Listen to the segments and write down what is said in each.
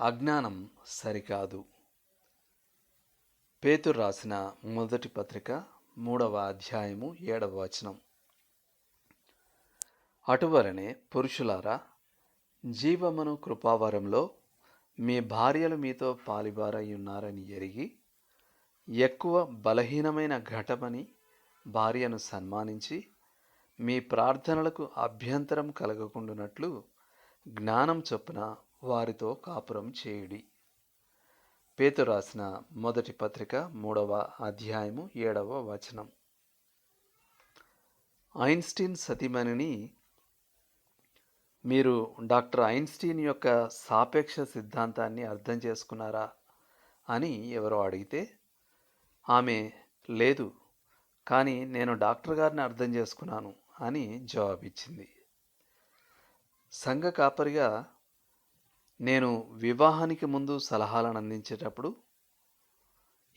అజ్ఞానం సరికాదు. పేతురు రాసిన మొదటి పత్రిక మూడవ అధ్యాయము ఏడవ వచనం. అటువలనే పురుషులారా జీవమును కృపావరంలో మీ భార్యలు మీతో పాలిబారై ఉన్నారని ఎరిగి ఎక్కువ బలహీనమైన ఘటమని భార్యను సన్మానించి మీ ప్రార్థనలకు అభ్యంతరం కలగకుండానట్లు జ్ఞానం చొప్పున వారితో కాపురం చేయుడి. పేతు రాసిన మొదటి పత్రిక మూడవ అధ్యాయము ఏడవ వచనం. ఐన్స్టీన్ సతీమణిని మీరు డాక్టర్ ఐన్స్టీన్ యొక్క సాపేక్ష సిద్ధాంతాన్ని అర్థం చేసుకున్నారా అని ఎవరో అడిగితే ఆమె లేదు కానీ నేను డాక్టర్ గారిని అర్థం చేసుకున్నాను అని జవాబిచ్చింది. సంఘ కాపరిగా నేను వివాహానికి ముందు సలహాలను అందించేటప్పుడు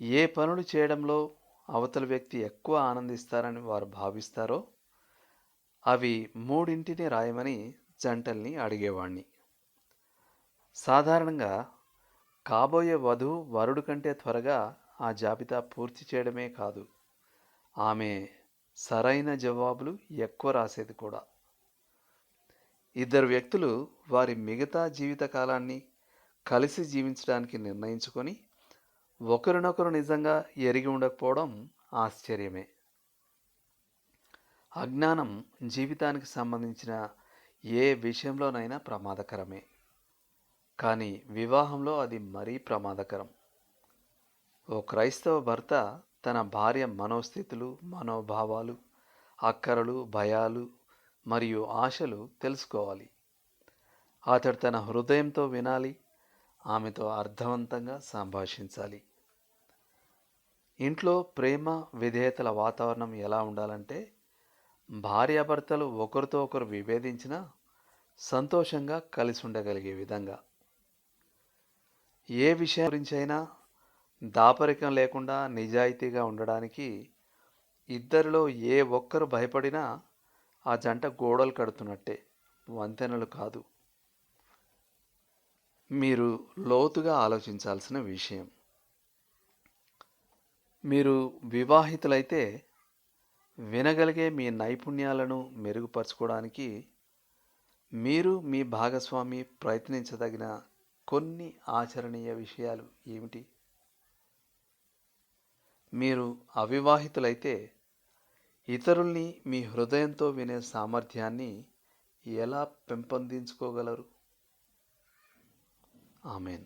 ఏ పనులు చేయడంలో అవతల వ్యక్తి ఎక్కువ ఆనందిస్తారని వారు భావిస్తారో అవి మూడింటిని రాయమని జంటల్ని అడిగేవాణ్ణి. సాధారణంగా కాబోయే వధువు వరుడు కంటే త్వరగా ఆ జాబితా పూర్తి చేయడమే కాదు ఆమె సరైన జవాబులు ఎక్కువ రాసేది కూడా. ఇద్దరు వ్యక్తులు వారి మిగతా జీవితకాలాన్ని కలిసి జీవించడానికి నిర్ణయించుకొని ఒకరినొకరు నిజంగా ఎరిగి ఉండకపోవడం ఆశ్చర్యమే. అజ్ఞానం జీవితానికి సంబంధించిన ఏ విషయంలోనైనా ప్రమాదకరమే. కానీ వివాహంలో అది మరీ ప్రమాదకరం. ఓ క్రైస్తవ భర్త తన భార్య మనోస్థితులు మనోభావాలు అక్కరలు భయాలు మరియు ఆశలు తెలుసుకోవాలి. అతడు తన హృదయంతో వినాలి ఆమెతో అర్థవంతంగా సంభాషించాలి. ఇంట్లో ప్రేమ విధేయతల వాతావరణం ఎలా ఉండాలంటే భార్యాభర్తలు ఒకరితో ఒకరు విభేదించినా సంతోషంగా కలిసి ఉండగలిగే విధంగా. ఏ విషయం గురించైనా దాపరికం లేకుండా నిజాయితీగా ఉండడానికి ఇద్దరిలో ఏ ఒక్కరు భయపడినా ఆ జంట గోడలు కడుతున్నట్టే వంతెనలు కాదు. మీరు లోతుగా ఆలోచించాల్సిన విషయం. మీరు వివాహితులైతే వినగలిగే మీ నైపుణ్యాలను మెరుగుపరచుకోవడానికి మీరు మీ భాగస్వామి ప్రయత్నించదగిన కొన్ని ఆచరణీయ విషయాలు ఏమిటి? మీరు అవివాహితులైతే ఇతరుల్ని మీ హృదయంతో వినే సామర్థ్యాన్ని ఎలా పెంపొందించుకోగలరు? ఆమెన్.